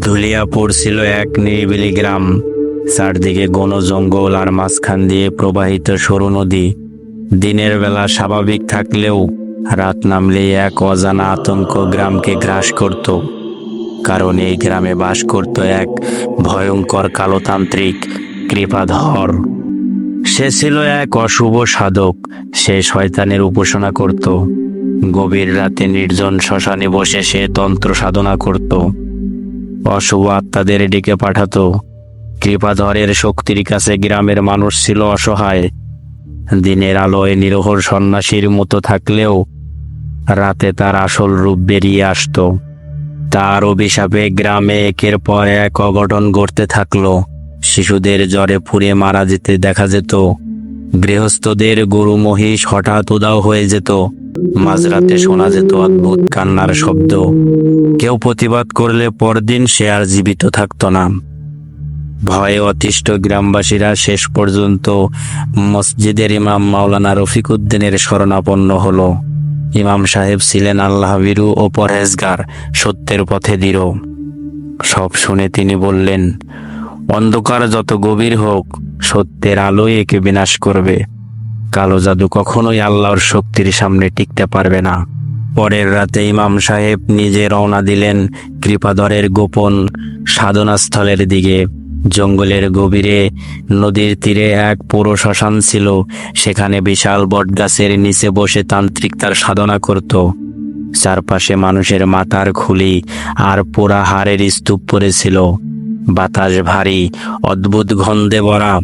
ধুলিয়াপুর ছিল এক নিরিবিলি গ্রাম। চারদিকে ঘন জঙ্গল আর মাঝখান দিয়ে প্রবাহিত সরু নদী। দিনের বেলা স্বাভাবিক থাকলেও রাত নামলেই এক অজানা আতঙ্ক গ্রামকে গ্রাস করত। কারণ এই গ্রামে বাস করত এক ভয়ঙ্কর কালোতান্ত্রিক কৃপাধর। সে ছিল এক অশুভ সাধক। সে শয়তানের উপাসনা করত। গভীর রাতে নির্জন শ্মশানে বসে সে তন্ত্র সাধনা করত। অশুভ আত্মাদের ডেকে পাঠাতো। কৃপাধরের শক্তির কাছে গ্রামের মানুষ ছিল অসহায়। দিনের আলোয় নিরহর সন্ন্যাসীর মতো থাকলেও রাতে তার আসল রূপ বেরিয়ে আসতো। তার অভিশাপে গ্রামে একের পর এক অঘটন ঘটতে থাকল। শিশুদের জ্বরে পুড়ে মারা যেতে দেখা যেত। গৃহস্থদের গরু মহিষ হঠাৎ উদাও হয়ে যেত। মাঝরাতে শোনা যেত অদ্ভুত কান্নার শব্দ। কেউ প্রতিবাদ করলে পরদিন সে আর জীবিত থাকতো না। ভয়ে অতিষ্ঠ গ্রামবাসীরা শেষ পর্যন্ত মসজিদের ইমাম মাওলানা রফিকুদ্দিনের শরণাপন্ন হলো। ইমাম সাহেব ছিলেন আল্লাহ বিরু ও পরহেজগার, সত্যের পথে দৃঢ়। সব শুনে তিনি বললেন অন্ধকার যত গভীর হোক, সত্যের আলোই একে বিনাশ করবে। কালো জাদু কখনোই আল্লাহর শক্তির সামনে টিকতে পারবে না। পরের রাতে ইমাম সাহেব নিজে রওনা দিলেন কৃপাধরের গোপন সাধনাস্থলের দিকে। জঙ্গলের গভীরে নদীর তীরে এক পুরো শ্মশান ছিল। সেখানে বিশাল বটগাছের নিচে বসে তান্ত্রিক তার সাধনা করত। চারপাশে মানুষের মাথার খুলি আর পোড়া হাড়ের স্তূপ পড়েছিল। বাতাস ভারী, অদ্ভুত গন্ধে ভরা।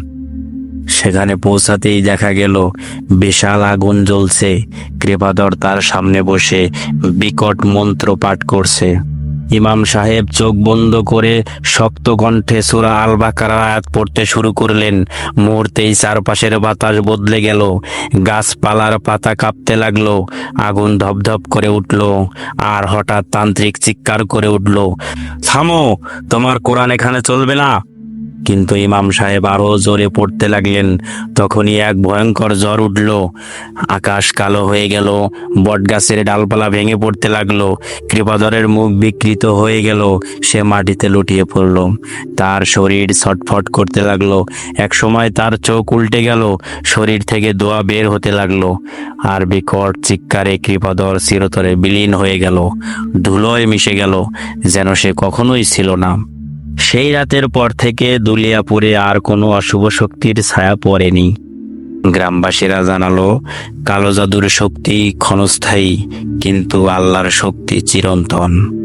সেখানে পৌঁছাতেই দেখা গেল, বিশাল আগুন জ্বলছে। কৃপাদর তার সামনে বসে বিকট মন্ত্র পাঠ করছে। ইমাম সাহেব চোখ বন্ধ করে শক্ত কণ্ঠে সুরা আল বাকার আয়াত পড়তে শুরু করলেন। মুহূর্তেই চারপাশের বাতাস বদলে গেল। গাছপালার পাতা কাঁপতে লাগল। আগুন ধপধপ করে উঠল। আর হঠাৎ তান্ত্রিক চিৎকার করে উঠল, থামো, তোমার কোরআন এখানে চলবে না। কিন্তু ইমাম সাহেব আরও জোরে পড়তে লাগলেন। তখনই এক ভয়ঙ্কর জ্বর উঠল। আকাশ কালো হয়ে গেল। বটগাছের ডালপালা ভেঙে পড়তে লাগল। কৃপাধরের মুখ বিকৃত হয়ে গেল। সে মাটিতে লুটিয়ে পড়ল। তার শরীর ছটফট করতে লাগল। এক সময় তার চোখ উল্টে গেল। শরীর থেকে দোয়া বের হতে লাগল। আর বিকট চিৎকারে কৃপাধর চিরতরে বিলীন হয়ে গেল। ধুলোয় মিশে গেল। যেন সে কখনোই ছিল না। সেই রাতের পর থেকে দুলিয়াপুরে আর কোনো অশুভ শক্তির ছায়া পড়েনি। গ্রামবাসীরা জানালো, কালো জাদুর শক্তি ক্ষণস্থায়ী, কিন্তু আল্লাহর শক্তি চিরন্তন।